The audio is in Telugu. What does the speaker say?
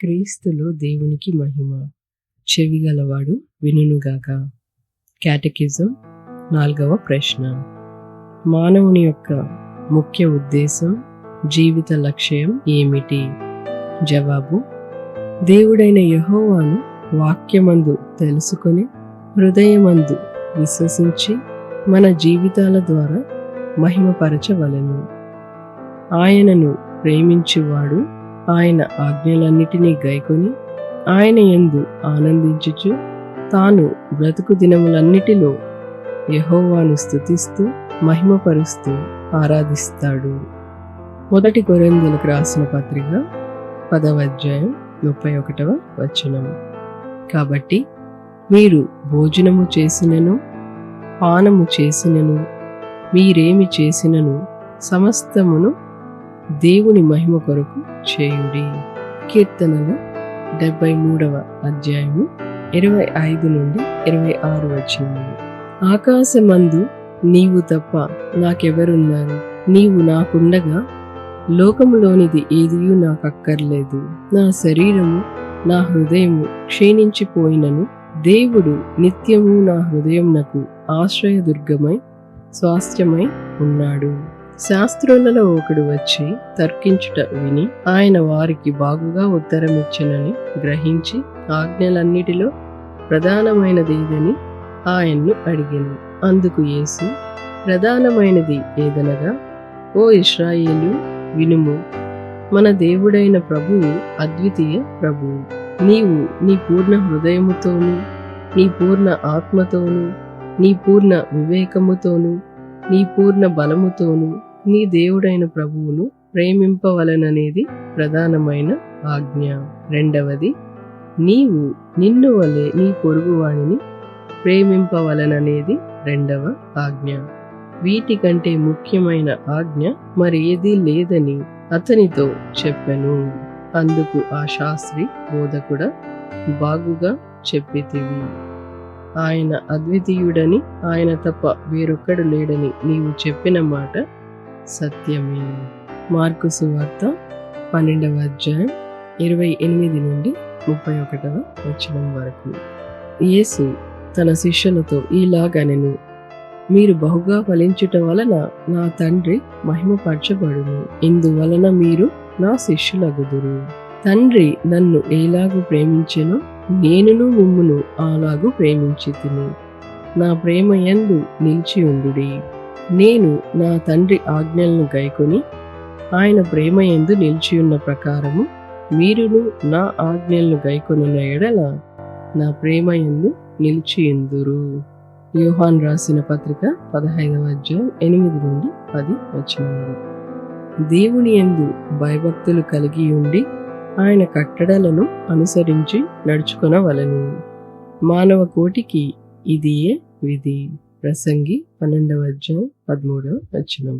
క్రీస్తులో దేవునికి మహిమ. చెవిగలవాడు వినుగాక క్యాటకిజం నాలుగవ ప్రశ్న. మానవుని యొక్క ముఖ్య ఉద్దేశం జీవిత లక్ష్యం ఏమిటి? జవాబు దేవుడైన యహోవాను వాక్యమందు తెలుసుకొని హృదయమందు విశ్వసించి మన జీవితాల ద్వారా మహిమపరచవలను. ఆయనను ప్రేమించువాడు ఆయన ఆజ్ఞలన్నిటినీ గైకొని ఆయన ఎందు ఆనందించుచు తాను బ్రతుకు దినములన్నిటిలో యహోవాను స్థుతిస్తూ మహిమపరుస్తూ ఆరాధిస్తాడు. మొదటి కొరందులకు రాసిన పత్రిక పదవ అధ్యాయం ముప్పై ఒకటవ వచనం. కాబట్టి మీరు భోజనము చేసినను పానము చేసినను మీరేమి చేసినను సమస్తమును దేవుని మహిమ కొరకు చేయుడి. కీర్తనలు డెబ్బై మూడవ అధ్యాయము ఇరవై ఐదు నుండి ఇరవై ఆరు వచ్చింది ఆకాశమందు నీవు తప్ప నాకెవరున్నారు? నీవు నాకుండగా లోకములోనిది ఏదియూ నాకక్కర్లేదు. నా శరీరము నా హృదయము క్షీణించిపోయినను. దేవుడు నిత్యము నా హృదయం నాకు ఆశ్రయదుర్గమై స్వాస్థ్యమై ఉన్నాడు. శాస్త్రులలో ఒకడు వచ్చి తర్కించుట విని ఆయన వారికి బాగుగా ఉత్తరమిచ్చనని గ్రహించి ఆజ్ఞలన్నిటిలో ప్రధానమైనదేదని ఆయన్ను అడిగాను. అందుకు యేసు ప్రధానమైనది ఏదనగా ఓ ఇస్రాయేలు వినుము మన దేవుడైన ప్రభువు అద్వితీయ ప్రభువు. నీవు నీ పూర్ణ హృదయముతోనూ నీ పూర్ణ ఆత్మతోనూ నీ పూర్ణ వివేకముతోనూ నీ పూర్ణ బలముతోనూ నీ దేవుడైన ప్రభువును ప్రేమింపవలననేది ప్రధానమైన ఆజ్ఞ. రెండవది నీవు నిన్ను వలె నీ పొరుగువాణిని ప్రేమింపవలననేది రెండవ ఆజ్ఞ. వీటికంటే ముఖ్యమైన ఆజ్ఞ మరి లేదని అతనితో చెప్పెను. అందుకు ఆ శాస్త్రి బోధకుడ బాగుగా చెప్పితివి. ఆయన అద్వితీయుడని ఆయన తప్ప వేరొక్కడు లేడని నీవు చెప్పిన మాట సత్యమే. మార్కు సువార్త పన్నెండవ అధ్యాయం ఇరవై ఎనిమిది నుండి ముప్పై ఒకటవ వచ్చిన వరకు. యేసు తన శిష్యులతో ఇలాగనెను మీరు బహుగా ఫలించుట వలన నా తండ్రి మహిమపరచబడును. ఇందువలన మీరు నా శిష్యులగుదురు. తండ్రి నన్ను ఏలాగు ప్రేమించెనో నేనును మిమ్మును అలాగు ప్రేమించి తిని నా ప్రేమ ఎందు నిలిచి ఉండుడి నేను నా తండ్రి ఆజ్ఞలను గైకొని ఆయన ప్రేమ ఎందు నిలిచి ఉన్న ప్రకారము మీరును నా ఆజ్ఞలను గైకొనున్న ఎడల నా ప్రేమ ఎందు నిలిచి ఎందురు యోహాన్ రాసిన పత్రిక పదహైదవ అధ్యాయం ఎనిమిది నుండి పది వచ్చినారు దేవుని యందు భయభక్తులు కలిగి ఉండి ఆయన కట్టడలను అనుసరించి నడుచుకొనవలను. మానవ కోటికి ఇదియే విధి. ప్రసంగి పన్నెండవ అధ్యాయం పదమూడవ వచనం.